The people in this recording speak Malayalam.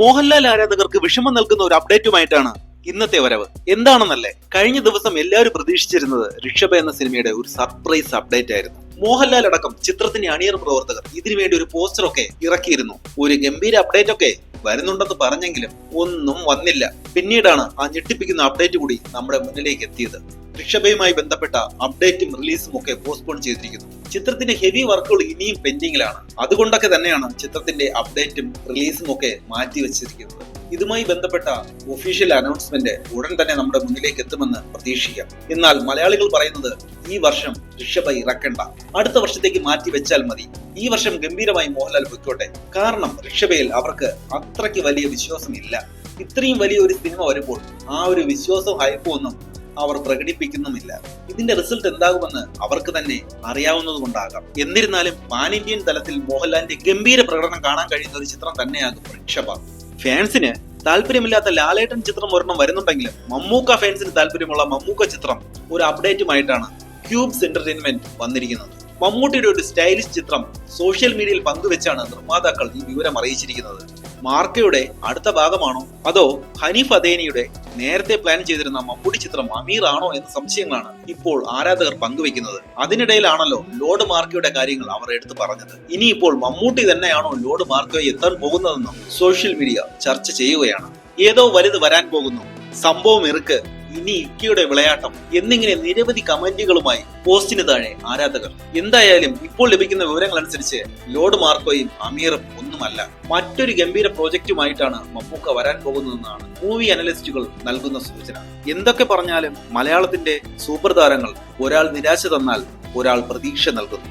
മോഹൻലാൽ ആരാധകർക്ക് വിഷമം നൽകുന്ന ഒരു അപ്ഡേറ്റുമായിട്ടാണ് ഇന്നത്തെ വരവ്. എന്താണെന്നല്ലേ? കഴിഞ്ഞ ദിവസം എല്ലാവരും പ്രതീക്ഷിച്ചിരുന്നത് ഋഷഭ എന്ന സിനിമയുടെ ഒരു സർപ്രൈസ് അപ്ഡേറ്റ് ആയിരുന്നു. മോഹൻലാൽ അടക്കം ചിത്രത്തിന്റെ അണിയർ പ്രവർത്തകർ ഇതിനുവേണ്ടി ഒരു പോസ്റ്റർ ഒക്കെ ഇറക്കിയിരുന്നു. ഒരു ഗംഭീര അപ്ഡേറ്റ് ഒക്കെ വരുന്നുണ്ടെന്ന് പറഞ്ഞെങ്കിലും ഒന്നും വന്നില്ല. പിന്നീടാണ് ആ ഞെട്ടിപ്പിക്കുന്ന അപ്ഡേറ്റ് കൂടി നമ്മുടെ മുന്നിലേക്ക് എത്തിയത്. ഋഷഭയുമായി ബന്ധപ്പെട്ട അപ്ഡേറ്റും റിലീസും ഒക്കെ പോസ്റ്റ്പോൺ ചെയ്തിരിക്കുന്നു. ചിത്രത്തിന്റെ ഹെവി വർക്കുകൾ ഇനിയും പെൻഡിങ്ങിലാണ് അതുകൊണ്ടൊക്കെ തന്നെയാണ് ചിത്രത്തിന്റെ അപ്ഡേറ്റും റിലീസും ഒക്കെ മാറ്റിവെച്ചിരിക്കുന്നത് ഇതുമായി ബന്ധപ്പെട്ട ഒഫീഷ്യൽ അനൗൺസ്മെന്റ് ഉടൻ തന്നെ നമ്മുടെ മുന്നിലേക്ക് എത്തുമെന്ന് പ്രതീക്ഷിക്കാം. എന്നാൽ മലയാളികൾ പറയുന്നത് ഈ വർഷം ഋഷഭ ഇറക്കണ്ട. അടുത്ത വർഷത്തേക്ക് മാറ്റി വെച്ചാൽ മതി. ഈ വർഷം ഗംഭീരമായി മോഹൻലാൽ പൊയ്ക്കോട്ടെ. കാരണം ഋഷഭയിൽ അവർക്ക് അത്രയ്ക്ക് വലിയ വിശ്വാസമില്ല. ഇത്രയും വലിയ ഒരു സിനിമ വരുമ്പോൾ ആ ഒരു വിശ്വാസവും ഹൈപ്പും ഒന്നും അവർ പ്രകടിപ്പിക്കുന്നുമില്ല. ഇതിന്റെ റിസൾട്ട് എന്താകുമെന്ന് അവർക്ക് തന്നെ അറിയാവുന്നത് കൊണ്ടാകാം. എന്നിരുന്നാലും പാൻ ഇന്ത്യൻ തലത്തിൽ മോഹൻലാലിന്റെ ഗംഭീര പ്രകടനം കാണാൻ കഴിയുന്ന ഒരു ചിത്രം തന്നെയാകും ഋഷഭ. ഫാൻസിന് താല്പര്യമില്ലാത്ത ലാലേട്ടൻ ചിത്രം ഒരെണ്ണം വരുന്നുണ്ടെങ്കിലും മമ്മൂക്ക ഫാൻസിന് താല്പര്യമുള്ള മമ്മൂക്ക ചിത്രം ഒരു അപ്ഡേറ്റുമായിട്ടാണ് ക്യൂബ്സ് എന്റർടൈൻമെന്റ് വന്നിരിക്കുന്നത്. മമ്മൂട്ടിയുടെ ഒരു സ്റ്റൈലിഷ് ചിത്രം സോഷ്യൽ മീഡിയയിൽ പങ്കുവെച്ചാണ് നിർമ്മാതാക്കൾ ഈ വിവരം അറിയിച്ചിരിക്കുന്നത്. മാർക്കയുടെ അടുത്ത ഭാഗമാണോ? അതോ ഹനീഫ് അദേനിയുടെ നേരത്തെ പ്ലാൻ ചെയ്തിരുന്ന മമ്മൂട്ടി ചിത്രം അമീർ ആണോ എന്ന സംശയങ്ങളാണ് ഇപ്പോൾ ആരാധകർ പങ്കുവെക്കുന്നത് അതിനിടയിലാണല്ലോ ലോഡ് മാർക്കയുടെ കാര്യങ്ങൾ അവർ എടുത്തു പറഞ്ഞത്. ഇനിയിപ്പോൾ മമ്മൂട്ടി തന്നെയാണോ ലോഡ് മാർക്കോയെ എത്താൻ പോകുന്നതെന്നും സോഷ്യൽ മീഡിയ ചർച്ച ചെയ്യുകയാണ്. ഏതോ വലുത് വരാൻ പോകുന്നു. സംഭവം ഇറുക്ക്. ഇനി ഇക്കയുടെ വിളയാട്ടം എന്നിങ്ങനെ നിരവധി കമന്റുകളുമായി പോസ്റ്റിന് താഴെ ആരാധകർ. എന്തായാലും ഇപ്പോൾ ലഭിക്കുന്ന വിവരങ്ങൾ അനുസരിച്ച് ലോഡ് മാർക്കോയും അമീറും ഒന്നുമല്ല മറ്റൊരു ഗംഭീര പ്രോജക്റ്റുമായിട്ടാണ് മമ്മൂക്ക വരാൻ പോകുന്നതെന്നാണ് മൂവി അനലിസ്റ്റുകൾ നൽകുന്ന സൂചന. എന്തൊക്കെ പറഞ്ഞാലും മലയാളത്തിന്റെ സൂപ്പർ താരങ്ങൾ ഒരാൾ നിരാശ തന്നാൽ ഒരാൾ പ്രതീക്ഷ നൽകുന്നു.